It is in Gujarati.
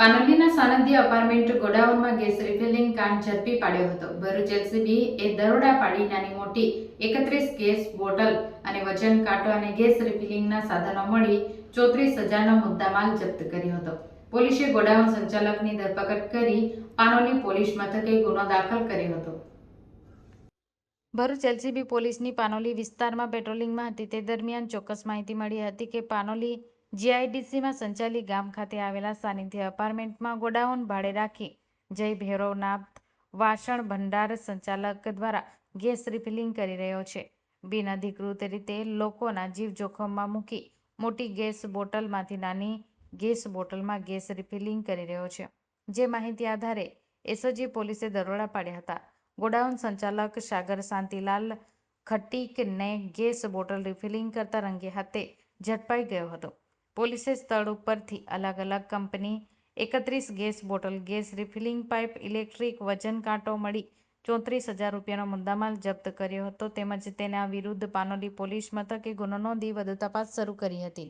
પાનોલીના સાનંદી અપાર્ટમેન્ટ ગોડાઉનમાં ગેસ રિફિલિંગ કાંડ ઝડપી પાડ્યો હતો. ભરૂચ એલસીબી એ દરોડા પાડી નાની મોટી એકત્રીસ ગેસ બોટલ અને વજન કાંટો અને ગેસ રિફિલિંગના સાધનો મળી ચોત્રીસ હજારનો મુદ્દામાલ જપ્ત કર્યો હતો. પોલીસે ગોડાઉન સંચાલકની ધરપકડ કરી પાનોલી પોલીસ મથકે ગુનો દાખલ કર્યો હતો. ભરૂચ એલસીબી પોલીસની પાનોલી વિસ્તારમાં પેટ્રોલિંગમાં હતી. તે દરમિયાન ચોક્કસ માહિતી મળી હતી કે પાનોલી જીઆઈડીસીમાં સંચાલી ગામ ખાતે આવેલા સાનિધ્ય અપાર્ટમેન્ટમાં ગોડાઉન ભાડે રાખી જય ભૈરવનાથ વાસણ ભંડાર સંચાલક દ્વારા ગેસ રિફિલિંગ કરી રહ્યો છે. બિનઅધિકૃત રીતે લોકોના જીવ જોખમમાં મૂકી મોટી ગેસ બોટલમાંથી નાની ગેસ બોટલમાં ગેસ રિફિલિંગ કરી રહ્યો છે. જે માહિતી આધારે એસઓજી પોલીસે દરોડા પાડ્યા હતા. ગોડાઉન સંચાલક સાગર શાંતિલાલ ખટીકને ગેસ બોટલ રિફિલિંગ કરતા રંગે હાથે ઝડપાઈ ગયો હતો. પોલીસે સ્થળ ઉપરથી અલગ અલગ કંપની, એકત્રીસ gas bottle, gas refilling pipe, electric વજન કાંટો મળી ચોત્રીસ હજાર રૂપિયાનો મુદ્દામાલ જપ્ત કર્યો હતો. તેમજ તેના વિરુદ્ધ પાનોલી પોલીસ મથકે ગુનો નોંધી વધુ તપાસ શરૂ કરી હતી.